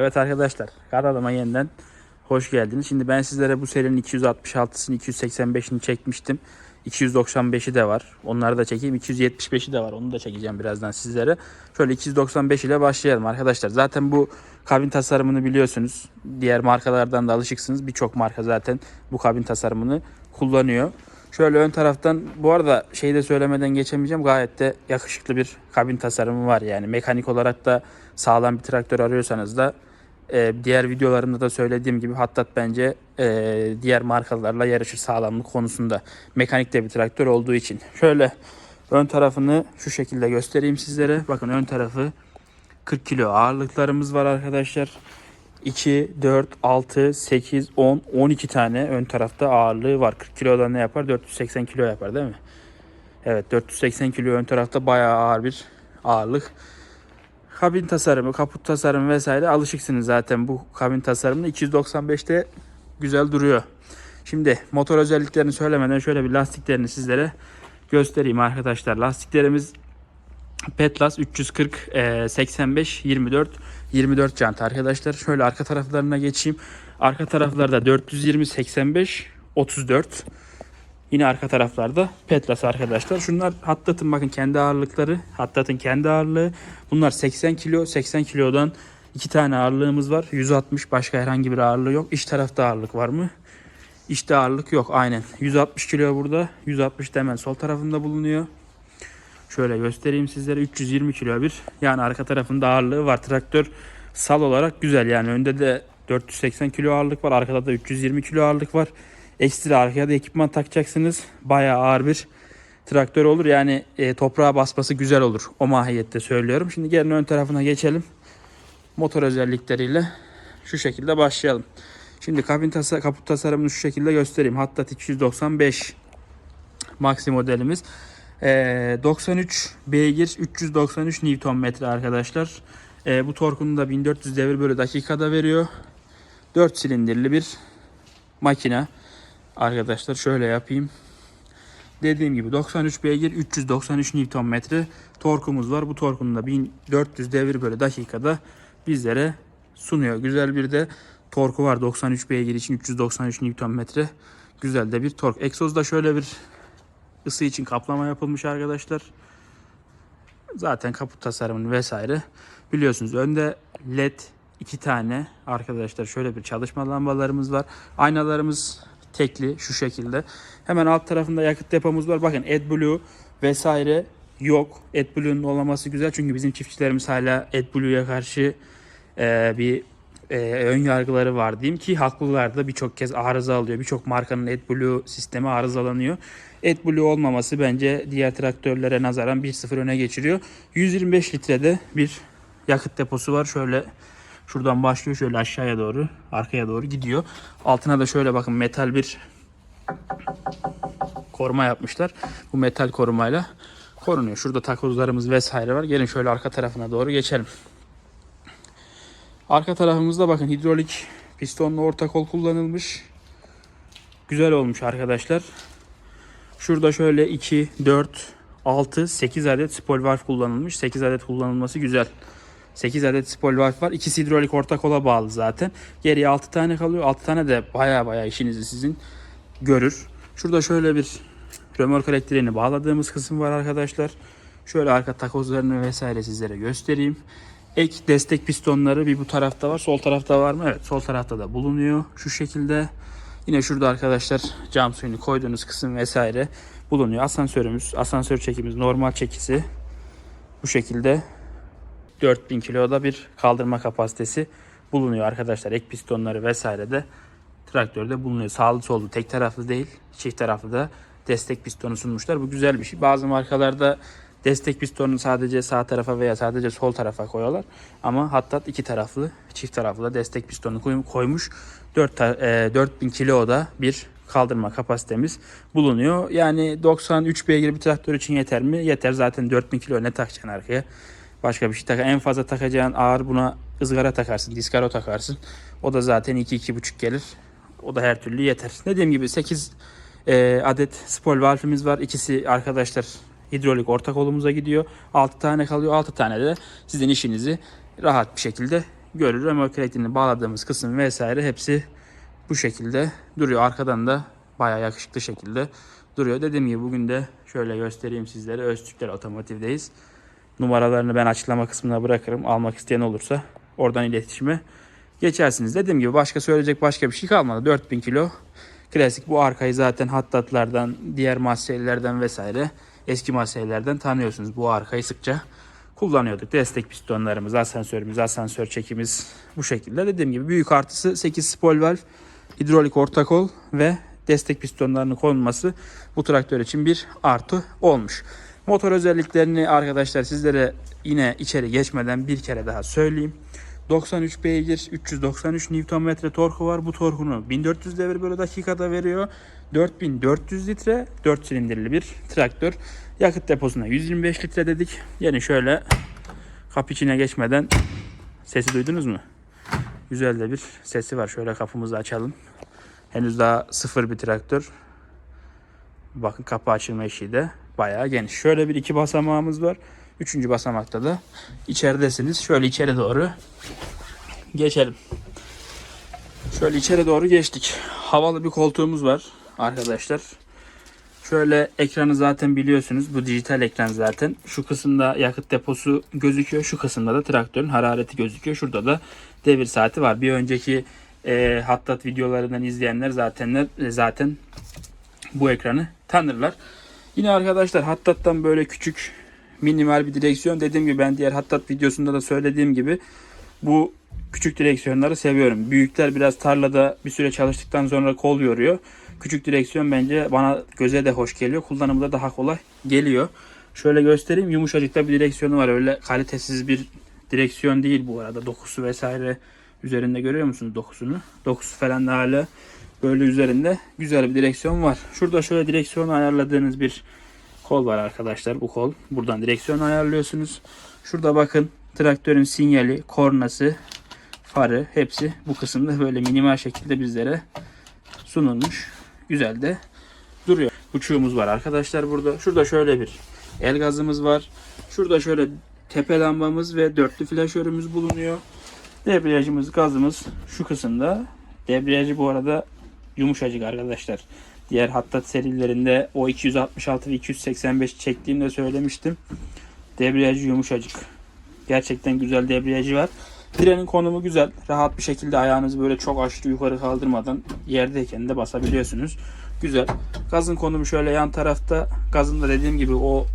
Evet arkadaşlar kanalıma yeniden hoş geldiniz. Şimdi ben sizlere bu serinin 266'sını 285'ini çekmiştim. 295'i de var. Onları da çekeyim. 275'i de var. Onu da çekeceğim birazdan sizlere. Şöyle 295 ile başlayalım arkadaşlar. Zaten bu kabin tasarımını biliyorsunuz. Diğer markalardan da alışıksınız. Birçok marka zaten bu kabin tasarımını kullanıyor. Şöyle ön taraftan bu arada şeyi de söylemeden geçemeyeceğim. Gayet de yakışıklı bir kabin tasarımı var yani. Mekanik olarak da sağlam bir traktör arıyorsanız da e, diğer videolarımda da söylediğim gibi Hattat bence e, diğer markalarla yarışır sağlamlık konusunda. Mekanik de bir traktör olduğu için. Şöyle ön tarafını şu şekilde göstereyim sizlere. Bakın ön tarafı 40 kilo ağırlıklarımız var arkadaşlar. 2, 4, 6, 8, 10, 12 tane ön tarafta ağırlığı var. 40 kilodan ne yapar? 480 kilo yapar değil mi? Evet 480 kilo ön tarafta bayağı ağır bir ağırlık. Kabin tasarımı, kaput tasarımı vesaire alışıksınız zaten bu kabin tasarımında. 295'te güzel duruyor. Şimdi motor özelliklerini söylemeden şöyle bir lastiklerini sizlere göstereyim arkadaşlar. Lastiklerimiz Petlas 340 e, 85 24 24 jant arkadaşlar. Şöyle arka taraflarına geçeyim. Arka taraflarda 420 85 34. Yine arka taraflarda Petlas arkadaşlar. Şunlar Hattat'ın bakın kendi ağırlıkları. Hattat'ın kendi ağırlığı. Bunlar 80 kilo. 80 kilodan iki tane ağırlığımız var. 160 başka herhangi bir ağırlığı yok. İç tarafta ağırlık var mı? İçte ağırlık yok aynen. 160 kilo burada. 160 da hemen sol tarafında bulunuyor. Şöyle göstereyim sizlere 320 kilo bir. Yani arka tarafında ağırlığı var. Traktör sal olarak güzel. Yani önde de 480 kilo ağırlık var. Arkada da 320 kilo ağırlık var. Ekstra arkaya da ekipman takacaksınız. Bayağı ağır bir traktör olur. Yani e, toprağa basması güzel olur. O mahiyette söylüyorum. Şimdi gelin ön tarafına geçelim. Motor özellikleriyle şu şekilde başlayalım. Şimdi kabin tasa kaput tasarımını şu şekilde göstereyim. Hatta 295 Maxi modelimiz. Ee, 93 beygir 393 Nm arkadaşlar. Ee, bu torkunu da 1400 devir bölü dakikada veriyor. 4 silindirli bir makine. Arkadaşlar şöyle yapayım. Dediğim gibi 93 beygir 393 Nm torkumuz var. Bu torkunu da 1400 devir bölü dakikada bizlere sunuyor. Güzel bir de torku var 93 beygir için 393 Nm. Güzel de bir tork. Egzozda şöyle bir ısı için kaplama yapılmış arkadaşlar. Zaten kaput tasarımını vesaire biliyorsunuz. Önde led iki tane arkadaşlar şöyle bir çalışma lambalarımız var. Aynalarımız tekli şu şekilde. Hemen alt tarafında yakıt depomuz var. Bakın AdBlue vesaire yok. AdBlue'nun olmaması güzel çünkü bizim çiftçilerimiz hala AdBlue'ya karşı e, bir e, ön yargıları var diyeyim ki haklılar da birçok kez arıza alıyor. Birçok markanın AdBlue sistemi arızalanıyor. AdBlue olmaması bence diğer traktörlere nazaran 1-0 öne geçiriyor. 125 litrede bir yakıt deposu var. Şöyle şuradan başlıyor şöyle aşağıya doğru arkaya doğru gidiyor. Altına da şöyle bakın metal bir koruma yapmışlar. Bu metal korumayla korunuyor. Şurada takozlarımız vesaire var. Gelin şöyle arka tarafına doğru geçelim. Arka tarafımızda bakın hidrolik pistonlu orta kol kullanılmış. Güzel olmuş arkadaşlar. Şurada şöyle 2, 4, 6, 8 adet spol valve kullanılmış. 8 adet kullanılması güzel. 8 adet spol valve var. İkisi hidrolik orta kola bağlı zaten. Geriye 6 tane kalıyor. 6 tane de baya baya işinizi sizin görür. Şurada şöyle bir römork elektriğini bağladığımız kısım var arkadaşlar. Şöyle arka takozlarını vesaire sizlere göstereyim. Ek destek pistonları bir bu tarafta var. Sol tarafta var mı? Evet sol tarafta da bulunuyor. Şu şekilde. Yine şurada arkadaşlar cam suyunu koyduğunuz kısım vesaire bulunuyor. Asansörümüz, asansör çekimiz, normal çekisi bu şekilde 4000 kiloda bir kaldırma kapasitesi bulunuyor arkadaşlar. Ek pistonları vesaire de traktörde bulunuyor. Sağlı sollu tek taraflı değil, çift taraflı da destek pistonu sunmuşlar. Bu güzel bir şey. Bazı markalarda destek pistonunu sadece sağ tarafa veya sadece sol tarafa koyuyorlar. Ama hatta iki taraflı, çift taraflı da destek pistonu koy- koymuş. 4 ta- e, 4000 kiloda bir kaldırma kapasitemiz bulunuyor. Yani 93 beygir bir traktör için yeter mi? Yeter zaten 4000 kilo ne takacaksın arkaya? Başka bir şey tak. En fazla takacağın ağır buna ızgara takarsın, diskaro takarsın. O da zaten 2-2,5 gelir. O da her türlü yeter. Dediğim gibi 8 e, adet spol valfimiz var. İkisi arkadaşlar hidrolik orta kolumuza gidiyor. 6 tane kalıyor. 6 tane de sizin işinizi rahat bir şekilde görür. Remork elektriğini bağladığımız kısım vesaire hepsi bu şekilde duruyor. Arkadan da bayağı yakışıklı şekilde duruyor. Dediğim gibi bugün de şöyle göstereyim sizlere. Öztürkler Otomotiv'deyiz. Numaralarını ben açıklama kısmına bırakırım. Almak isteyen olursa oradan iletişime geçersiniz. Dediğim gibi başka söyleyecek başka bir şey kalmadı. 4000 kilo klasik bu arkayı zaten hattatlardan, diğer maseylerden vesaire eski maseylerden tanıyorsunuz. Bu arkayı sıkça kullanıyorduk. Destek pistonlarımız, asansörümüz, asansör çekimiz bu şekilde. Dediğim gibi büyük artısı 8 spol valve, hidrolik orta kol ve destek pistonlarının konulması bu traktör için bir artı olmuş. Motor özelliklerini arkadaşlar sizlere yine içeri geçmeden bir kere daha söyleyeyim. 93 beygir, 393 Nm torku var. Bu torkunu 1400 devir bölü dakikada veriyor. 4400 litre 4 silindirli bir traktör. Yakıt deposuna 125 litre dedik. Yani şöyle kapı içine geçmeden sesi duydunuz mu? Güzel de bir sesi var. Şöyle kapımızı açalım. Henüz daha sıfır bir traktör. Bakın kapı açılma işi de bayağı geniş. Şöyle bir iki basamağımız var. Üçüncü basamakta da içeridesiniz. Şöyle içeri doğru geçelim. Şöyle içeri doğru geçtik. Havalı bir koltuğumuz var arkadaşlar. Şöyle ekranı zaten biliyorsunuz. Bu dijital ekran zaten. Şu kısımda yakıt deposu gözüküyor. Şu kısımda da traktörün harareti gözüküyor. Şurada da devir saati var. Bir önceki e, Hattat videolarından izleyenler zaten zaten bu ekranı tanırlar. Yine arkadaşlar Hattat'tan böyle küçük minimal bir direksiyon. Dediğim gibi ben diğer Hattat videosunda da söylediğim gibi bu küçük direksiyonları seviyorum. Büyükler biraz tarlada bir süre çalıştıktan sonra kol yoruyor. Küçük direksiyon bence bana göze de hoş geliyor. Kullanımı da daha kolay geliyor. Şöyle göstereyim. Yumuşacık da bir direksiyonu var. Öyle kalitesiz bir direksiyon değil bu arada. Dokusu vesaire üzerinde görüyor musunuz dokusunu? Dokusu falan da hala böyle üzerinde güzel bir direksiyon var. Şurada şöyle direksiyonu ayarladığınız bir kol var arkadaşlar. Bu kol. Buradan direksiyonu ayarlıyorsunuz. Şurada bakın traktörün sinyali, kornası, farı hepsi bu kısımda böyle minimal şekilde bizlere sunulmuş. Güzel de duruyor. Buçuğumuz var arkadaşlar burada. Şurada şöyle bir el gazımız var. Şurada şöyle tepe lambamız ve dörtlü flaşörümüz bulunuyor. Debriyajımız, gazımız şu kısımda. Debriyajı bu arada yumuşacık arkadaşlar. Diğer Hattat serilerinde o 266 ve 285 çektiğimde söylemiştim. Debriyajı yumuşacık. Gerçekten güzel debriyajı var. Frenin konumu güzel. Rahat bir şekilde ayağınızı böyle çok aşırı yukarı kaldırmadan yerdeyken de basabiliyorsunuz. Güzel. Gazın konumu şöyle yan tarafta. Gazın da dediğim gibi o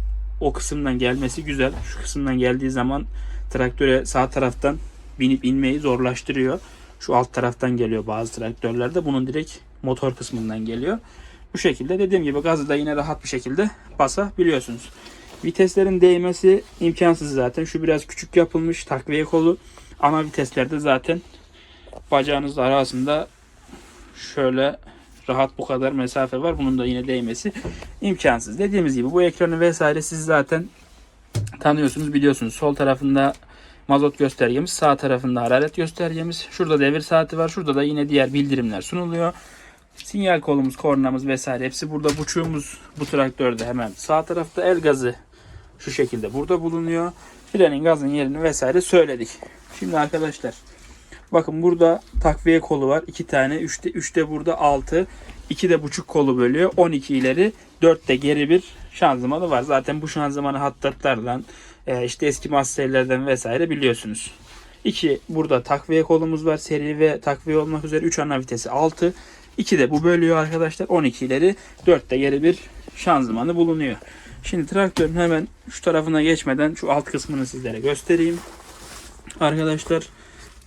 o kısımdan gelmesi güzel. Şu kısımdan geldiği zaman traktöre sağ taraftan binip inmeyi zorlaştırıyor. Şu alt taraftan geliyor bazı traktörlerde. Bunun direkt motor kısmından geliyor. Bu şekilde dediğim gibi gazı da yine rahat bir şekilde basabiliyorsunuz. Viteslerin değmesi imkansız zaten. Şu biraz küçük yapılmış takviye kolu. Ana viteslerde zaten bacağınız arasında şöyle rahat bu kadar mesafe var. Bunun da yine değmesi imkansız. Dediğimiz gibi bu ekranı vesaire siz zaten tanıyorsunuz biliyorsunuz. Sol tarafında mazot göstergemiz, sağ tarafında hararet göstergemiz. Şurada devir saati var. Şurada da yine diğer bildirimler sunuluyor. Sinyal kolumuz, kornamız vesaire hepsi burada. Buçuğumuz bu traktörde hemen sağ tarafta el gazı şu şekilde burada bulunuyor. Frenin gazın yerini vesaire söyledik. Şimdi arkadaşlar bakın burada takviye kolu var. 2 tane. 3'te 3'te burada 6. 2 de buçuk kolu bölüyor. 12 ileri 4 de geri bir şanzımanı var. Zaten bu şanzımanı hattatlardan e, işte eski masterlerden vesaire biliyorsunuz. 2 burada takviye kolumuz var. Seri ve takviye olmak üzere 3 ana vitesi 6. 2 de bu bölüyor arkadaşlar. 12 ileri 4 de geri bir şanzımanı bulunuyor. Şimdi traktörün hemen şu tarafına geçmeden şu alt kısmını sizlere göstereyim. Arkadaşlar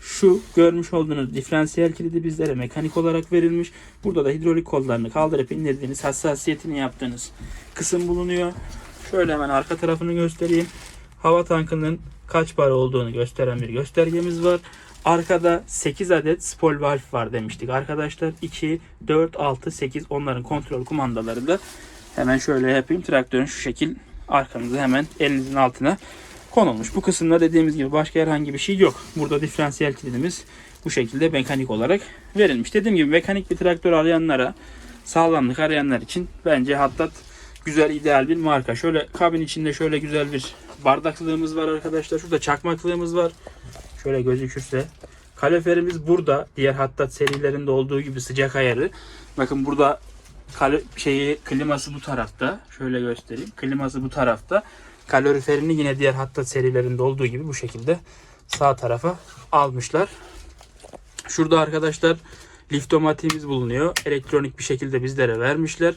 şu görmüş olduğunuz diferansiyel kilidi bizlere mekanik olarak verilmiş. Burada da hidrolik kollarını kaldırıp indirdiğiniz hassasiyetini yaptığınız kısım bulunuyor. Şöyle hemen arka tarafını göstereyim. Hava tankının kaç para olduğunu gösteren bir göstergemiz var. Arkada 8 adet spol valve var demiştik arkadaşlar. 2, 4, 6, 8 onların kontrol kumandaları da hemen şöyle yapayım. Traktörün şu şekil arkanızı hemen elinizin altına konulmuş. Bu kısımda dediğimiz gibi başka herhangi bir şey yok. Burada diferansiyel kilidimiz bu şekilde mekanik olarak verilmiş. Dediğim gibi mekanik bir traktör arayanlara, sağlamlık arayanlar için bence Hattat güzel ideal bir marka. Şöyle kabin içinde şöyle güzel bir bardaklığımız var arkadaşlar. Şurada çakmaklığımız var. Şöyle gözükürse. Kaloriferimiz burada. Diğer Hattat serilerinde olduğu gibi sıcak ayarı. Bakın burada şeyi kliması bu tarafta. Şöyle göstereyim. Kliması bu tarafta. Kaloriferini yine diğer Hattat serilerinde olduğu gibi bu şekilde sağ tarafa almışlar. Şurada arkadaşlar liftomatiğimiz bulunuyor. Elektronik bir şekilde bizlere vermişler.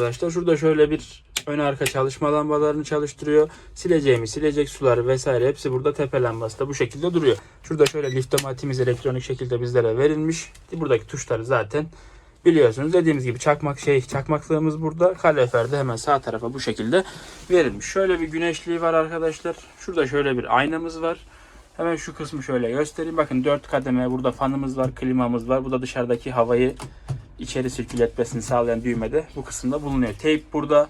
Arkadaşlar şurada şöyle bir ön arka çalışma lambalarını çalıştırıyor. Sileceğimi, silecek suları vesaire hepsi burada tepe lambası da bu şekilde duruyor. Şurada şöyle liftomatimiz elektronik şekilde bizlere verilmiş. Buradaki tuşları zaten biliyorsunuz. Dediğimiz gibi çakmak şey çakmaklığımız burada. Kalorifer de hemen sağ tarafa bu şekilde verilmiş. Şöyle bir güneşliği var arkadaşlar. Şurada şöyle bir aynamız var. Hemen şu kısmı şöyle göstereyim. Bakın 4 kademe burada fanımız var, klimamız var. Bu da dışarıdaki havayı içeri sirkül etmesini sağlayan düğmede bu kısımda bulunuyor. Teyp burada.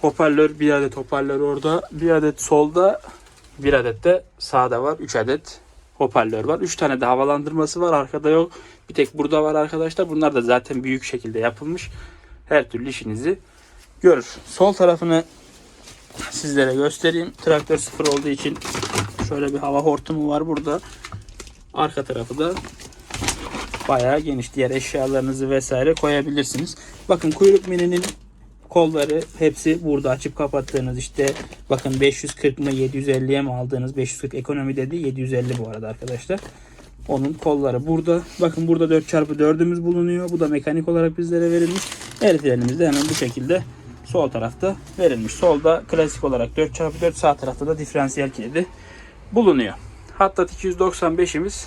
Hoparlör bir adet hoparlör orada. Bir adet solda. Bir adet de sağda var. 3 adet hoparlör var. 3 tane de havalandırması var. Arkada yok. Bir tek burada var arkadaşlar. Bunlar da zaten büyük şekilde yapılmış. Her türlü işinizi görür. Sol tarafını sizlere göstereyim. Traktör sıfır olduğu için şöyle bir hava hortumu var burada. Arka tarafı da bayağı geniş. Diğer eşyalarınızı vesaire koyabilirsiniz. Bakın kuyruk mininin kolları hepsi burada açıp kapattığınız işte bakın 540 mı 750'ye mi aldığınız 540 ekonomi dedi 750 bu arada arkadaşlar. Onun kolları burada. Bakın burada 4x4'ümüz bulunuyor. Bu da mekanik olarak bizlere verilmiş. Her frenimiz de hemen bu şekilde sol tarafta verilmiş. Solda klasik olarak 4x4 sağ tarafta da diferansiyel kilidi bulunuyor. Hatta 295'imiz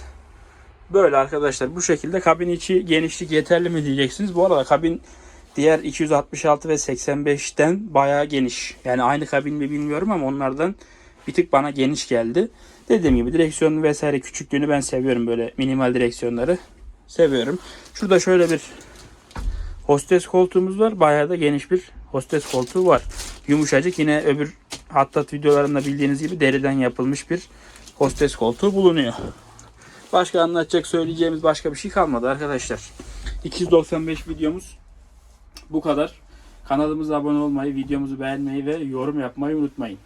Böyle arkadaşlar bu şekilde kabin içi genişlik yeterli mi diyeceksiniz. Bu arada kabin diğer 266 ve 85'ten bayağı geniş. Yani aynı kabin mi bilmiyorum ama onlardan bir tık bana geniş geldi. Dediğim gibi direksiyon vesaire küçüklüğünü ben seviyorum böyle minimal direksiyonları seviyorum. Şurada şöyle bir hostes koltuğumuz var. Bayağı da geniş bir hostes koltuğu var. Yumuşacık yine öbür Hattat videolarında bildiğiniz gibi deriden yapılmış bir hostes koltuğu bulunuyor. Başka anlatacak söyleyeceğimiz başka bir şey kalmadı arkadaşlar. 295 videomuz bu kadar. Kanalımıza abone olmayı, videomuzu beğenmeyi ve yorum yapmayı unutmayın.